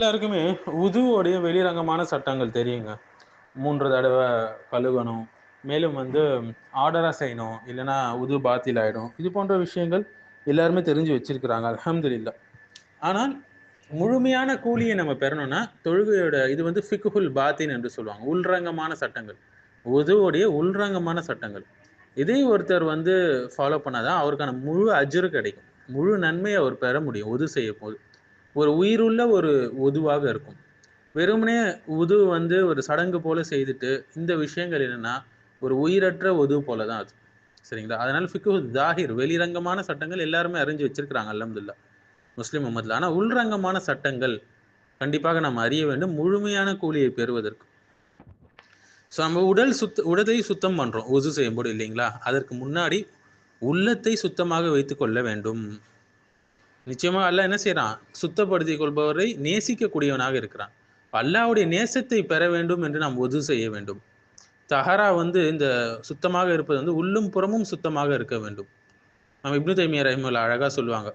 எல்லாருக்குமே உதுவோடைய வெளிரங்கமான சட்டங்கள் தெரியுங்க. மூன்று தடவை கழுவணும் மேலும் வந்து ஆர்டராக செய்யணும் இல்லைன்னா உது பாத்தில் ஆகிடும் இது போன்ற விஷயங்கள் எல்லாருமே தெரிஞ்சு வச்சிருக்கிறாங்க அல்ஹம்துலில்லாஹ் ஆனால் முழுமையான கூலியை நம்ம பெறணும்னா தொழுகையோட இது வந்து ஃபிக்குஹுல் பாத்தின் என்று சொல்லுவாங்க உள்ரங்கமான சட்டங்கள். உதுவோடைய உள்ரங்கமான சட்டங்கள். இதே ஒருத்தர் வந்து ஃபாலோ பண்ணாதான் அவருக்கான முழு அஜரு கிடைக்கும். முழு நன்மையை அவர் பெற முடியும் உது செய்யும் போது. ஒரு உயிருள்ள ஒரு உதுவாக இருக்கும். வெறுமனே உது வந்து ஒரு சடங்கு போல செய்துட்டு இந்த விஷயங்கள் என்னன்னா ஒரு உயிரற்ற உது போல தான் அது. சரிங்களா? அதனால ஃபிக்கு ஜாகிர் வெளிரங்கமான சட்டங்கள் எல்லாருமே அறிஞ்சு வச்சிருக்கிறாங்க அலமதுல்லா முஸ்லீம் உம்மத்தில். ஆனால் உள்ரங்கமான சட்டங்கள் கண்டிப்பாக நாம் அறிய வேண்டும் முழுமையான கூலியை பெறுவதற்கு. ஸோ நம்ம உடல் சுத்த உடலை சுத்தம் பண்றோம் உது செய்யும்போது இல்லைங்களா? அதற்கு முன்னாடி உள்ளத்தை சுத்தமாக வைத்து கொள்ள வேண்டும். நிச்சயமா அல்லாஹ் என்ன செய்யறான் சுத்தப்படுத்திக் கொள்பவரை நேசிக்கக்கூடியவனாக இருக்கிறான். அல்லாவுடைய நேசத்தை பெற வேண்டும் என்று நாம் உது செய்ய வேண்டும். தஹரா வந்து இந்த சுத்தமாக இருப்பது வந்து உள்ளும் புறமும் சுத்தமாக இருக்க வேண்டும். நம்ம இப்னு தைமியா ரஹிமுல்லா அழகாக சொல்லுவாங்க.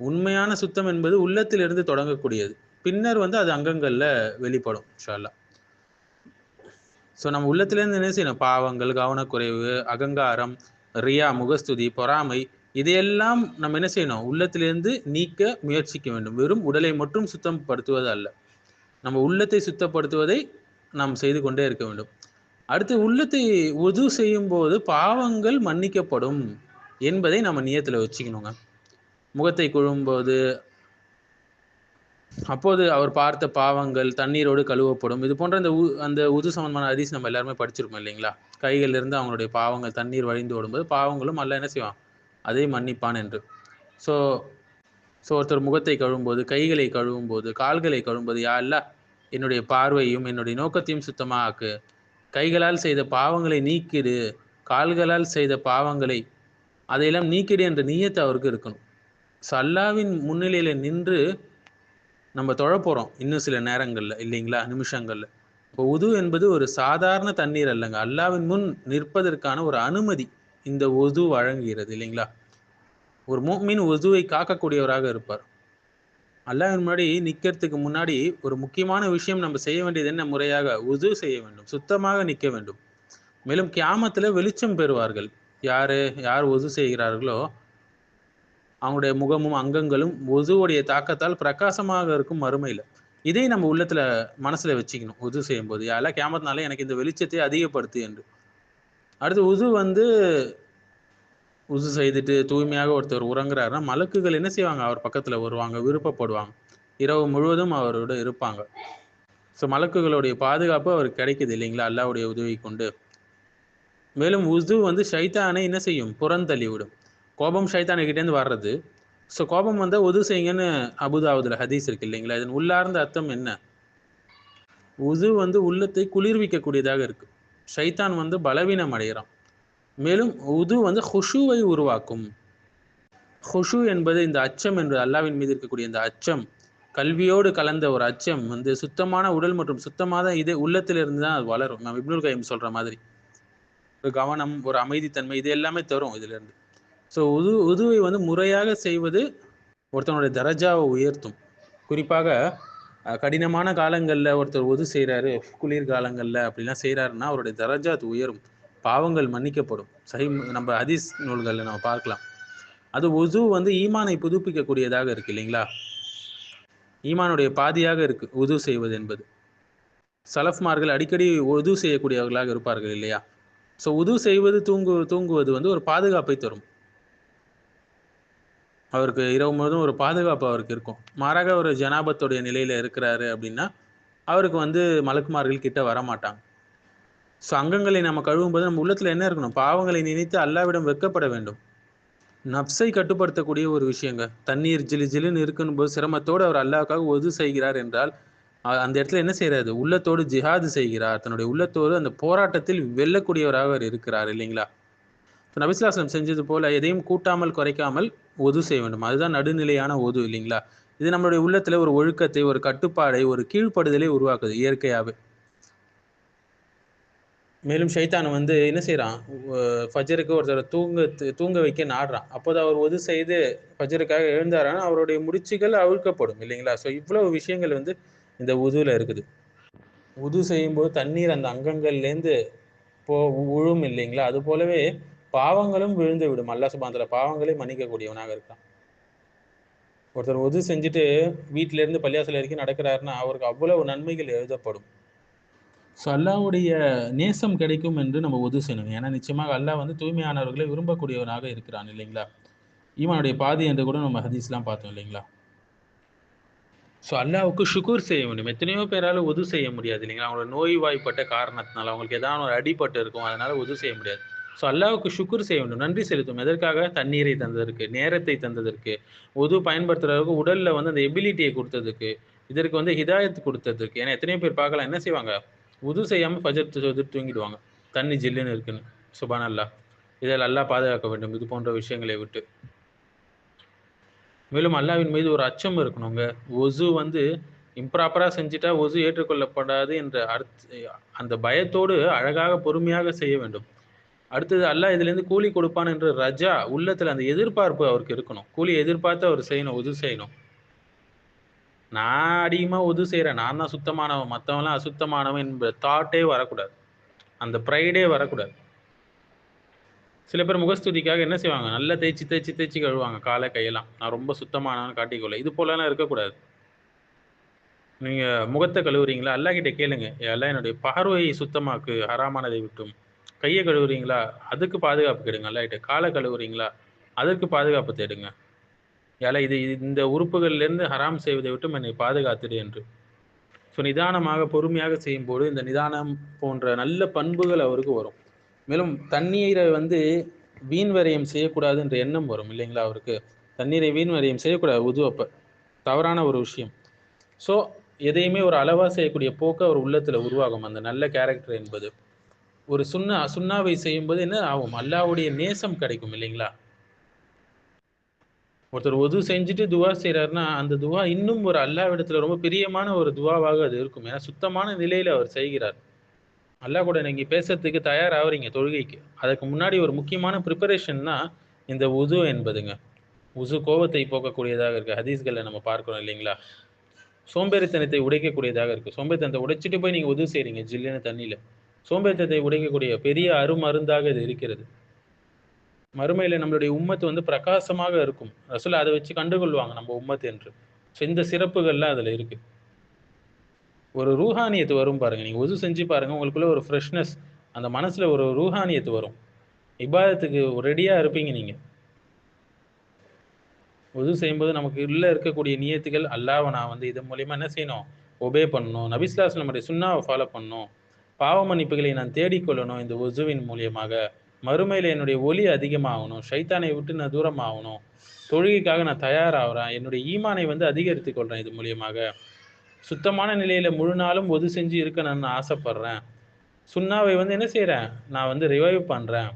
உண்மையான சுத்தம் என்பது உள்ளத்திலிருந்து தொடங்கக்கூடியது. பின்னர் வந்து அது அங்கங்களில் வெளிப்படும் இன்ஷால்லா ஸோ நம்ம உள்ளத்திலேருந்து என்ன செய்யணும்? பாவங்கள் கவனக்குறைவு அகங்காரம் ரியா முகஸ்துதி பொறாமை இதையெல்லாம் நம்ம என்ன செய்யணும்? உள்ளத்திலிருந்து நீக்க முயற்சிக்க வேண்டும். வெறும் உடலை மட்டும் சுத்தப்படுத்துவது அல்ல. நம்ம உள்ளத்தை சுத்தப்படுத்துவதை நாம் செய்து கொண்டே இருக்க வேண்டும். அடுத்து உள்ளத்தை உது செய்யும் போது பாவங்கள் மன்னிக்கப்படும் என்பதை நம்ம நியத்தில் வச்சுக்கணுங்க. முகத்தை கொழும்போது அப்போது அவர் பார்த்த பாவங்கள் தண்ணீரோடு கழுவப்படும். இது போன்ற அந்த உ- அந்த உது சம்பந்தமான ஹதீஸ் நம்ம எல்லாருமே படிச்சிருப்போம் இல்லைங்களா? கைகளிலிருந்து அவங்களுடைய பாவங்கள் தண்ணீர் வழிந்து ஓடும்போது பாவங்களும் அல்ல என்ன செய்வான்? அதை மன்னிப்பான் என்று. ஸோ ஸோ ஒருத்தர் முகத்தை கழுவும்போது கைகளை கழுவும்போது கால்களை கழுவும்போது யா அல்ல என்னுடைய பார்வையும் என்னுடைய நோக்கத்தையும் சுத்தமாக ஆக்கு கைகளால் செய்த பாவங்களை நீக்கிடு. கால்களால் செய்த பாவங்களை அதையெல்லாம் நீக்கிடு என்ற நீயத்தை அவருக்கு இருக்கணும். ஸோ அல்லாவின் முன்னிலையில் நின்று நம்ம தொழப்போகிறோம் இன்னும் சில நேரங்களில் இல்லைங்களா? நிமிஷங்களில். இப்போ உது என்பது ஒரு சாதாரண தண்ணீர் அல்லங்க. அல்லாவின் முன் நிற்பதற்கான ஒரு அனுமதி. இந்த ஒது வழங்குகிறது இல்லைங்களா? ஒரு மூமின் ஒதுவை காக்கக்கூடியவராக இருப்பார். அல்லாஹின் முன்னாடி நிற்கிறதுக்கு முன்னாடி ஒரு முக்கியமான விஷயம் நம்ம செய்ய வேண்டியது என்ன? முறையாக உது செய்ய வேண்டும் சுத்தமாக நிற்க வேண்டும். மேலும் கியாமத்தில் வெளிச்சம் பெறுவார்கள். யாரு யார் ஒது செய்கிறார்களோ அவங்களுடைய முகமும் அங்கங்களும் ஒதுவுடைய தாக்கத்தால் பிரகாசமாக இருக்கும் மறுமையில். இதை நம்ம உள்ளத்துல மனசுல வச்சுக்கணும். ஒது செய்யும் போது யாரெல்லாம் கேமத்தினால எனக்கு இந்த வெளிச்சத்தை அதிகப்படுத்து என்று. அடுத்து உது வந்து உசு செய்துட்டு தூய்மையாக ஒருத்தர் உறங்குறாருன்னா மலக்குகள் என்ன செய்வாங்க? அவர் பக்கத்தில் வருவாங்க விருப்பப்படுவாங்க. இரவு முழுவதும் அவரோட இருப்பாங்க. ஸோ மலக்குகளுடைய பாதுகாப்பு அவருக்கு கிடைக்குது இல்லைங்களா? அல்லாவுடைய உதவி கொண்டு. மேலும் உது வந்து ஷைத்தானை என்ன செய்யும்? புறந்தள்ளி விடும். கோபம் ஷைத்தானை கிட்டேருந்து வர்றது. ஸோ கோபம் வந்தால் உது செய்யுங்கன்னு அபுதாவுதுல ஹதீஸ் இருக்கு இல்லைங்களா? இதன் உள்ளார்ந்த அர்த்தம் என்ன? உது வந்து உள்ளத்தை குளிர்விக்கக்கூடியதாக இருக்குது ஷைத்தான் வந்து பலவீனம் அடைகிறான். மேலும் உது வந்து ஹுஷுவை உருவாக்கும். ஹுஷு என்பது இந்த அச்சம் என்று அல்லாவின் மீது இருக்கக்கூடிய இந்த அச்சம். கல்வியோடு கலந்த ஒரு அச்சம். வந்து சுத்தமான உடல் மற்றும் சுத்தமான இதே உள்ளத்திலிருந்து தான் அது வளரும். நம்ம இப்னுல் கைம் சொல்கிற மாதிரி. ஒரு கவனம் ஒரு அமைதித்தன்மை இது எல்லாமே தரும் இதிலிருந்து. ஸோ உது உதுவை வந்து முறையாக செய்வது ஒருத்தனுடைய தரஜாவை உயர்த்தும். குறிப்பாக கடினமான காலங்களில் ஒருத்தர் உது செய்கிறாரு குளிர் காலங்களில் அப்படிலாம் செய்கிறாருன்னா அவருடைய தரஜாத் உயரும் பாவங்கள் மன்னிக்கப்படும். சஹி நம்ம ஹதீஸ் நூல்களில் நம்ம பார்க்கலாம். அது உது வந்து ஈமானை புதுப்பிக்கக்கூடியதாக இருக்கு இல்லைங்களா? ஈமானுடைய பாதியாக இருக்கு உது செய்வது என்பது. சலஃப்மார்கள் அடிக்கடி உது செய்யக்கூடியவர்களாக இருப்பார்கள் இல்லையா? ஸோ உது செய்வது தூங்கு தூங்குவது வந்து ஒரு பாதுகாப்பை தரும். அவருக்கு இரவு முழுவதும் ஒரு பாதுகாப்பு அவருக்கு இருக்கும். மாறாக ஒரு ஜனாபத்துடைய நிலையில் இருக்கிறாரு அப்படின்னா அவருக்கு வந்து மலக்குமார்கள் கிட்ட வர மாட்டாங்க ஸோ அங்கங்களை நம்ம கழுவும்போது நம்ம உள்ளத்தில் என்ன இருக்கணும்? பாவங்களை நினைத்து அல்லாவிடம் வெக்கப்பட வேண்டும். நப்சை கட்டுப்படுத்தக்கூடிய ஒரு விஷயங்க. தண்ணீர் ஜிலு ஜிலுன்னு இருக்குன்னு போது சிரமத்தோடு அவர் அல்லாவுக்காக ஒது செய்கிறார் என்றால் அந்த இடத்துல என்ன செய்கிறாரு உள்ளத்தோடு ஜிஹாது செய்கிறார். தன்னுடைய உள்ளத்தோடு அந்த போராட்டத்தில் வெல்லக்கூடியவராக அவர் இருக்கிறார் இல்லைங்களா? இப்போ நபிஸ்லாஸ்லம் செஞ்சது போல் எதையும் கூட்டாமல் குறைக்காமல் ஒது செய்ய வேண்டும். அதுதான் நடுநிலையான ஒது இல்லைங்களா? இது நம்மளுடைய உள்ளத்தில் ஒரு ஒழுக்கத்தை ஒரு கட்டுப்பாடை ஒரு கீழ்ப்படுதலை உருவாக்குது இயற்கையாகவே மேலும் ஷைத்தான் வந்து என்ன செய்கிறான் ஃபஜருக்கு ஒருத்தரை தூங்க தூங்க வைக்க நாடுறான். அப்போது அவர் ஒது செய்து ஃபஜருக்காக எழுந்தாரானா அவருடைய முடிச்சுகள் அவிழ்க்கப்படும் இல்லைங்களா? ஸோ இவ்வளவு விஷயங்கள் வந்து இந்த உதுவில் இருக்குது. உது செய்யும்போது தண்ணீர் அந்த அங்கங்கள்லேருந்து போ உழும் இல்லைங்களா? அது போலவே பாவங்களும் விழுந்து விடும் அல்லா சுபாந்திர பாவங்களே மன்னிக்கக்கூடியவனாக இருக்கான். ஒருத்தர் உது செஞ்சுட்டு வீட்டில இருந்து பள்ளியாசல் வரைக்கும் நடக்கிறாருன்னா அவருக்கு அவ்வளவு நன்மைகள் எழுதப்படும். ஸோ அல்லாவுடைய நேசம் கிடைக்கும் என்று நம்ம உது செய்யணும். ஏன்னா நிச்சயமாக அல்லாஹ் வந்து தூய்மையானவர்களை விரும்பக்கூடியவனாக இருக்கிறான் இல்லைங்களா? ஈமானுடைய பாதி என்று கூட நம்ம ஹதீஸ்லாம் பார்த்தோம் இல்லைங்களா? ஸோ அல்லாவுக்கு சுகூர் செய்ய வேண்டும். எத்தனையோ பேரால் உது செய்ய முடியாது இல்லைங்களா? அவங்களோட நோய்வாய்ப்பட்ட காரணத்தினால அவங்களுக்கு ஏதாவது ஒரு அடிபட்டு இருக்கும் அதனால உது செய்ய முடியாது. ஸோ அல்லாவுக்கு சுக்குர் செய்ய வேண்டும். நன்றி செலுத்தும். எதற்காக? தண்ணீரை தந்ததற்கு நேரத்தை தந்ததற்கு உது பயன்படுத்துறதுக்கு உடலில் வந்து அந்த எபிலிட்டியை கொடுத்ததுக்கு இதற்கு வந்து ஹிதாயத் கொடுத்ததுக்கு. ஏன்னா எத்தனையோ பேர் பார்க்கலாம் என்ன செய்வாங்க? உது செய்யாமல் ஃபஜர் தொழுது தூங்கிடுவாங்க. தண்ணி ஜில்லுன்னு இருக்குன்னு. சுபான் அல்லா இதில் அல்லா பாதுகாக்க வேண்டும். இது போன்ற விஷயங்களை விட்டு. மேலும் அல்லாவின் மீது ஒரு அச்சம் இருக்கணுங்க. ஒசு வந்து இம்ப்ராப்பராக செஞ்சுட்டா ஒசு ஏற்றுக்கொள்ளப்படாது என்ற அர்த்த அந்த பயத்தோடு அழகாக பொறுமையாக செய்ய வேண்டும். அடுத்தது அல்லாஹ் இதுலேருந்து கூலி கொடுப்பான் என்ற ரஜா உள்ளத்தில் அந்த எதிர்பார்ப்பு அவருக்கு இருக்கணும். கூலி எதிர்பார்த்து அவர் செய்யணும் உது செய்யணும். நான் அதிகமாக உது செய்கிறேன் நான் தான் சுத்தமானவன். மற்றவங்களாம் அசுத்தமானவன் என்ப தாட்டே வரக்கூடாது. அந்த ப்ரைடே வரக்கூடாது. சில பேர் முகஸ்துதிக்காக என்ன செய்வாங்க? நல்லா தேய்ச்சி தேய்ச்சி தேய்ச்சி கழுவாங்க காலை கையெல்லாம். நான் ரொம்ப சுத்தமானவன் காட்டிக்கொள்ள இது போலலாம் இருக்கக்கூடாது. நீங்கள் முகத்தை கழுவுறீங்களா? அல்லா கிட்ட கேளுங்க. எல்லாம் என்னுடைய பார்வையை சுத்தமாக்கு ஹராமானதை விட்டும். கையை கழுவுறீங்களா? அதுக்கு பாதுகாப்பு கேடுங்க. லைட்டு காலை கழுவுறீங்களா? அதற்கு பாதுகாப்பு தேடுங்க. ஏல இது இந்த உறுப்புகள்லேருந்து ஹராம் செய்வதை விட்டும் என்னை பாதுகாத்துடு என்று. ஸோ நிதானமாக பொறுமையாக செய்யும்போது இந்த நிதானம் போன்ற நல்ல பண்புகள் அவருக்கு வரும். மேலும் தண்ணீரை வந்து வீண் வரையம் செய்யக்கூடாது என்ற எண்ணம் வரும் இல்லைங்களா அவருக்கு? தண்ணீரை வீண் வரையம் செய்யக்கூடாது உதுவப்ப. தவறான ஒரு விஷயம். ஸோ எதையுமே ஒரு அளவாக செய்யக்கூடிய போக்கு அவர் உள்ளத்தில் உருவாகும். அந்த நல்ல கேரக்டர் என்பது. ஒரு சுண்ணா சுண்ணாவை செய்யும்போது என்ன ஆகும்? அல்லாவுடைய நேசம் கிடைக்கும் இல்லைங்களா? ஒருத்தர் ஒது செஞ்சுட்டு துவா செய்கிறாருன்னா அந்த துவா இன்னும் ஒரு அல்லாவிடத்தில் ரொம்ப பிரியமான ஒரு துவாவாக அது இருக்கும். ஏன்னா சுத்தமான நிலையில அவர் செய்கிறார். அல்லா கூட நீங்க பேசுறதுக்கு தயாராகிறீங்க தொழுகைக்கு. அதுக்கு முன்னாடி ஒரு முக்கியமான ப்ரிப்பரேஷன்னா இந்த உது என்பதுங்க. உசு கோபத்தை போக்கக்கூடியதாக இருக்கு. ஹதீஸ்களில் நம்ம பார்க்குறோம் இல்லைங்களா? சோம்பேறித்தனத்தை உடைக்கக்கூடியதாக இருக்கு. சோம்பேறித்தனத்தை உடைச்சிட்டு போய் நீங்க உது செய்கிறீங்க ஜில்லுன்னு தண்ணியில. சோம்பேறித்தனத்தை உடைக்கக்கூடிய பெரிய அருமருந்தாக இது இருக்கிறது. மறுமையில நம்மளுடைய உம்மத்து வந்து பிரகாசமாக இருக்கும். ரசூல் அதை வச்சு கண்டுகொள்வாங்க நம்ம உம்மத்து என்று. ஸோ இந்த சிறப்புகள்லாம் அதில் இருக்கு. ஒரு ரூஹானியத்து வரும் பாருங்க நீங்கள் உது செஞ்சு பாருங்க உங்களுக்குள்ள ஒரு ஃப்ரெஷ்னஸ் அந்த மனசுல ஒரு ரூஹானியத்து வரும். இபாதத்துக்கு ரெடியாக இருப்பீங்க நீங்கள் உது செய்யும்போது நமக்கு உள்ளே இருக்கக்கூடிய நியத்துகள் அல்லாவை நான் வந்து இதன் மூலியமா என்ன செய்யணும்? ஒபே பண்ணணும். நபிஸ்லாஸ் நம்முடைய சுண்ணாவை ஃபாலோ பண்ணணும். பாவ மன்னிப்புகளை நான் தேடிக்கொள்ளணும் இந்த ஒசுவின் மூலியமாக. மறுமையில் என்னுடைய ஒலி அதிகமாகணும் ஷைத்தானை விட்டு நான் தூரம் ஆகணும் தொழுகைக்காக நான் தயாராகிறேன். என்னுடைய ஈமானை வந்து அதிகரித்து கொள்றேன் இது மூலியமாக. சுத்தமான நிலையில முழு நாளும் ஒது செஞ்சு இருக்கணும்னு ஆசைப்படுறேன். சுண்ணாவை வந்து என்ன செய்யறேன் நான் வந்து ரிவைவ் பண்றேன்.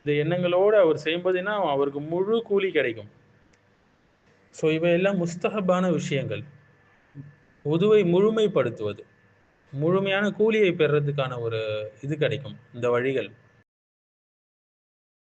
இந்த எண்ணங்களோடு அவர் செய்யும்போதுன்னா அவருக்கு முழு கூலி கிடைக்கும். ஸோ இவையெல்லாம் முஸ்தகபான விஷயங்கள். உதுவை முழுமைப்படுத்துவது. முழுமையான கூலியை பெறதுக்கான ஒரு இது கிடைக்கும். இந்த வழிகள்.